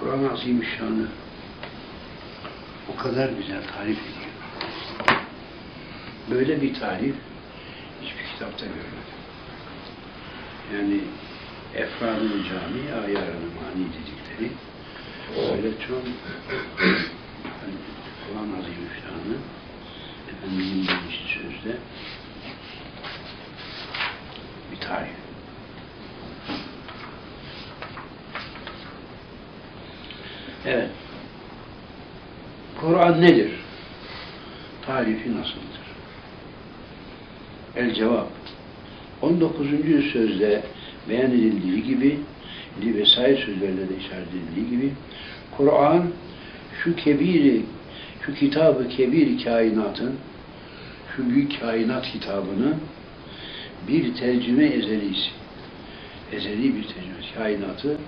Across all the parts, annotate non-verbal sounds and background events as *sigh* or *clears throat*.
Kur'an-ı Azimüşşan'ı o kadar güzel tarif ediyor. Böyle bir tarif hiçbir kitapta görmedim. Yani efradın cami ayarını mani dedikleri böyle çok hani Kur'an-ı Azimüşşan'ı Efendimiz'in birinci sözde bir tarif. Evet. Kur'an nedir? Tarifi nasıldır? El cevap. 19. sözde beyan edildiği gibi vesaire sözlerle de işaret edildiği gibi Kur'an şu kebiri şu kitabı kebir kainatın şu büyük kainat kitabını bir tercüme ezelisi ezeli bir tercüme kainatı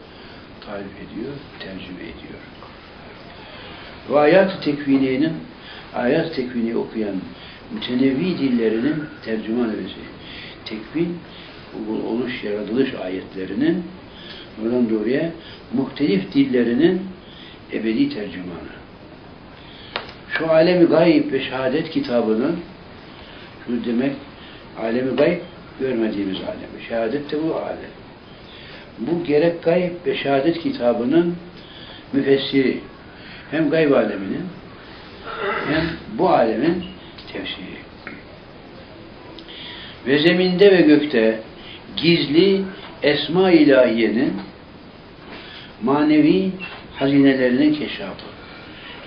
tarif ediyor, tercüme ediyor. Ve ayat-ı tekviniyenin ayat tekvini okuyan mütenevvi dillerinin tercüman edesi. Tekvin, oluş, yaratılış ayetlerinin oradan doğruya muhtelif dillerinin ebedi tercümanı. Şu alemi gayb ve şehadet kitabının şu demek alemi gayb görmediğimiz alemi. Şehadet de bu alem. Bu gerek gayb ve şehadet kitabının müfessiri. Hem gayb aleminin hem bu alemin tefsiri. Ve zeminde ve gökte gizli esma ilahiyenin manevi hazinelerinin keşafı.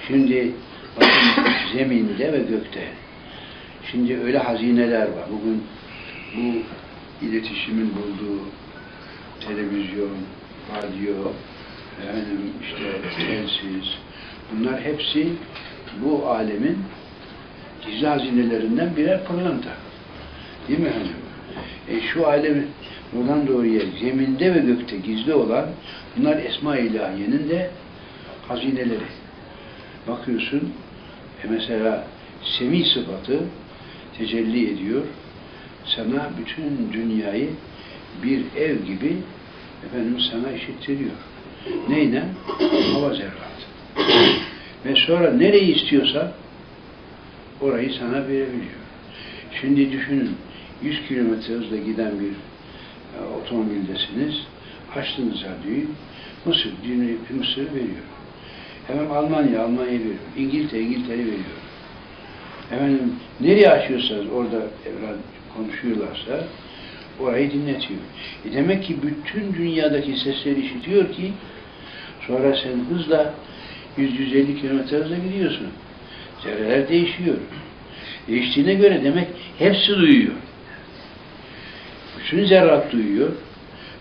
Şimdi bakın zeminde ve gökte. Şimdi öyle hazineler var. Bugün bu iletişimin bulduğu televizyon, radyo, efendim işte telsiz, bunlar hepsi bu alemin gizli hazinelerinden birer pırlanta. Değil mi efendim? E, şu alem buradan doğruya zeminde ve gökte gizli olan bunlar Esma-i İlahiye'nin de hazineleri. Bakıyorsun e mesela semi sıfatı tecelli ediyor. Sana bütün dünyayı bir ev gibi efendim sana işittiriyor. Neyle? Hava zerratı. Ve sonra nereyi istiyorsa orayı sana verebiliyor. Şimdi düşünün 100 kilometre hızla giden bir e, otomobildesiniz. Açtınız radyoyu. Mısır, dünya, Mısır veriyor. Hemen Almanya, Almanya veriyor. İngiltere, İngiltere veriyor. Efendim nereye açıyorsanız orada evren konuşuyorlarsa orayı dinletiyor. E demek ki bütün dünyadaki sesleri işitiyor ki sonra sen hızla 100-150 kilometre hızla gidiyorsun. Zerreler değişiyor. Değiştiğine göre demek hepsi duyuyor. Bütün zerrat duyuyor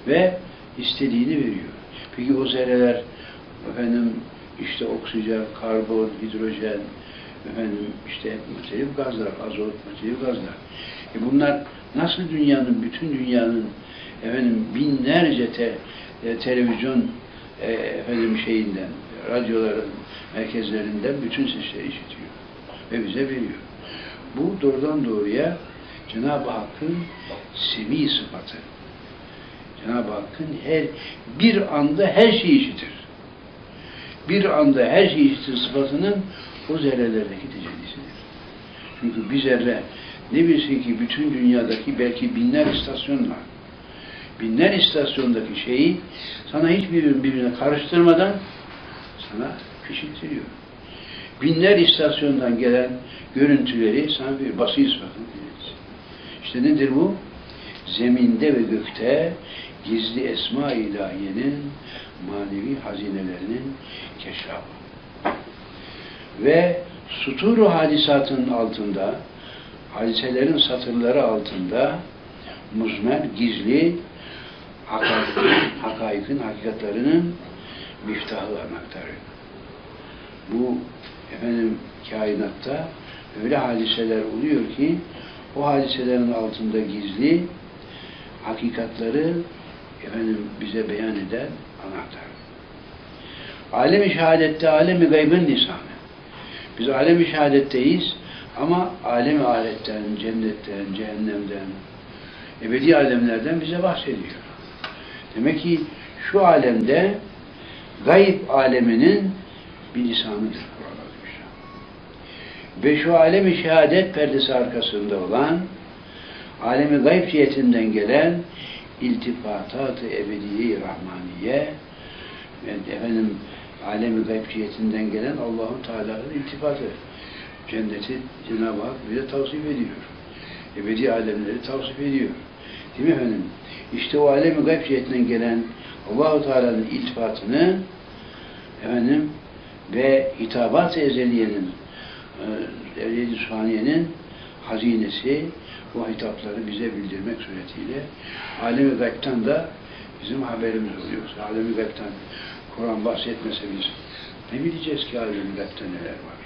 ve istediğini veriyor. Peki o zerreler efendim işte oksijen, karbon, hidrojen, efendim işte muhtelif gazlar, azot, muhtelif gazlar. E bunlar nasıl dünyanın, bütün dünyanın efendim binlerce te, e, televizyon e, efendim şeyinden, radyoların merkezlerinden bütün sesleri işitiyor ve bize veriyor. Bu doğrudan doğruya Cenab-ı Hakk'ın semi sıfatı. Cenab-ı Hakk'ın her bir anda her şeyi işitir. Bir anda her şeyi işitir sıfatının o zerrelerdeki tecellisidir. Çünkü bir zerre ne bilsin ki bütün dünyadaki belki binler istasyonlar binler istasyondaki şeyi sana hiçbir birbirine karıştırmadan sana pişirtiyor. Binler istasyondan gelen görüntüleri sana bir basıyı sıfatını verir. İşte nedir bu? Zeminde ve gökte gizli esma ilahiyenin manevi hazinelerinin keşfı. Ve suturu hadisatın altında hadiselerin satırları altında muzmer, gizli hakaikin, *coughs* hakaikin hakikatlarının miftahlarını aktarıyor. Bu efendim kainatta öyle hadiseler oluyor ki o hadiselerin altında gizli hakikatları efendim bize beyan eden anahtar. Alem-i şehadette alem-i gaybın lisanı. Biz alem-i şehadetteyiz ama alem-i aletten, cennetten, cehennemden, ebedi alemlerden bize bahsediyor. Demek ki şu alemde gayb aleminin bir lisanıdır. Ve şu alemi şehadet perdesi arkasında olan alemi gayb cihetinden gelen iltifatat-ı ebediye rahmaniye ve efendim alemi gayb cihetinden gelen Allahu Teala'nın iltifatı. Cenneti Cenab-ı Hak bize tavsif ediyor. Ebedi alemleri tavsif ediyor. Değil mi efendim? İşte o alemi gayb cihetinden gelen Allahu Teala'nın iltifatını efendim ve hitabat-ı ezeliyenin e, Evliya-i Sübhaniye'nin hazinesi o hitapları bize bildirmek suretiyle alemi gaybtan da bizim haberimiz oluyor. Alemi gaybtan Kur'an bahsetmese biz ne bileceğiz ki alemi gaybta neler var?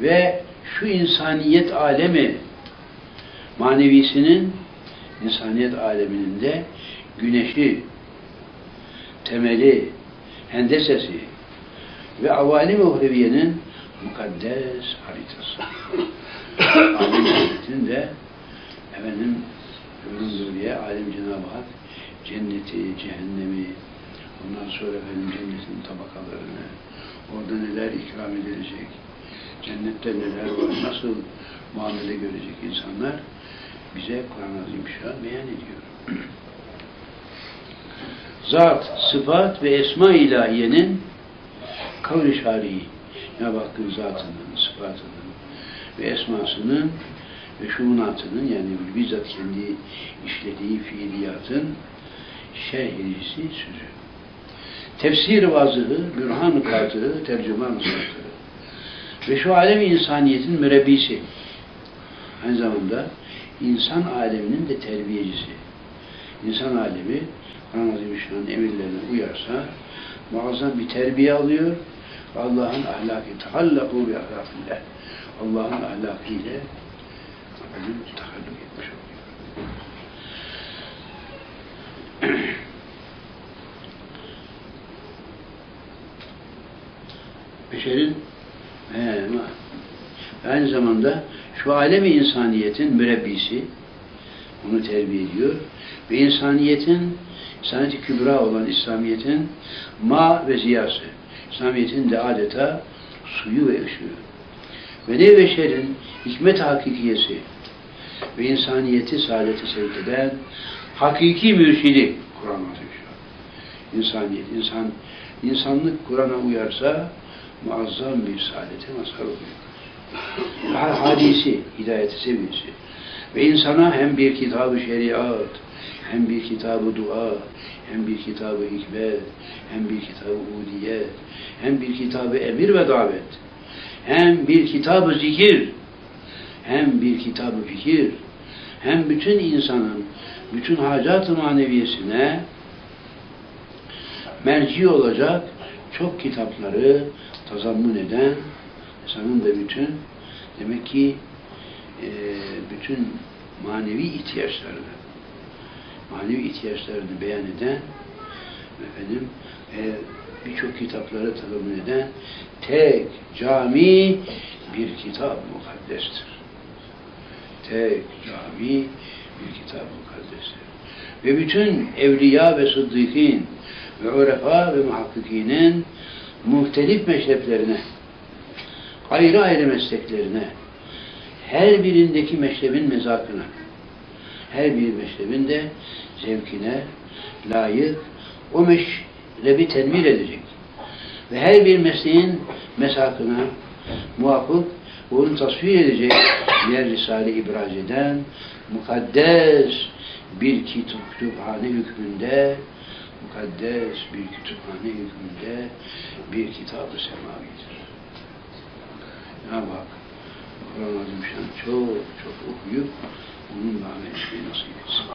Ve şu insaniyet alemi manevisinin insaniyet aleminin de güneşi, temeli, hendesesi ve avalim uhreviyenin mukaddes haritası. *coughs* Alem cennetin de efendim ömründür diye alem Cenab-ı Hak cenneti, cehennemi, ondan sonra efendim cennetin tabakalarını, orada neler ikram edilecek, cennette neler var, nasıl muamele görecek insanlar bize Kur'an-ı Azimüşşan beyan ediyor. *clears throat* Zat, sıfat ve esma ilahiyenin kavli şari'i ya Hakk'ın zatının, sıfatının ve esmasının ve şuunatının yani bizzat kendi işlediği fiiliyatın şerhisi sözü. Tefsir vazıhı, bürhan katığı, tercüman zatı ve şu alem insaniyetin mürebbisi. Aynı zamanda insan aleminin de terbiyecisi. İnsan alemi Kur'an-ı Azimüşşan'ın emirlerine uyarsa muazzam bir terbiye alıyor. Allah'ın ahlakı tahallaku bi ahlakillah. Allah'ın ahlakıyla efendim, tahalluk etmiş oluyor. *clears throat* Beşerin he, aynı zamanda şu alemi insaniyetin mürebbisi onu terbiye ediyor. Ve insaniyetin insaniyeti kübra olan İslamiyet'in ma ve ziyası. İslamiyet'in de adeta suyu ve ışığı. Ve ne beşerin hikmet hakikiyesi ve insaniyeti saadete sevk eden hakiki mürşidi Kur'an Azimüşşan. İnsaniyet, insan, insanlık Kur'an'a uyarsa muazzam bir saadete mazhar oluyor. Hadisi, hidayeti seviyesi. Ve insana hem bir kitabı şeriat, hem bir kitabı dua, hem bir kitabı hikmet, hem bir kitabı udiyet, hem bir kitabı emir ve davet, hem bir kitabı zikir, hem bir kitabı fikir, hem bütün insanın bütün hacat-ı maneviyesine merci olacak çok kitapları tazammun eden insanın da bütün demek ki e, bütün manevi ihtiyaçlarını manevi ihtiyaçlarını beyan eden efendim e, birçok kitapları tazammun eden tek cami bir kitap mukaddestir. Tek cami bir kitap mukaddestir. Ve bütün evliya ve sıddıkîn ve urefa ve muhakkikinin muhtelif meşreplerine, ayrı ayrı mesleklerine, her birindeki meşrebin mezakına, her bir meşrebin de zevkine layık o meşrebi tenvir edecek. Ve her bir mesleğin mesakına muvafık onu tasvir edecek yer Risale ibraz eden mukaddes bir kütüphane hükmünde mukaddes bir kütüphane hükmünde bir kitab-ı semavidir. Cenab-ı Hak Kur'an-ı çok çok okuyup onun da amel etmeyi nasip etsin.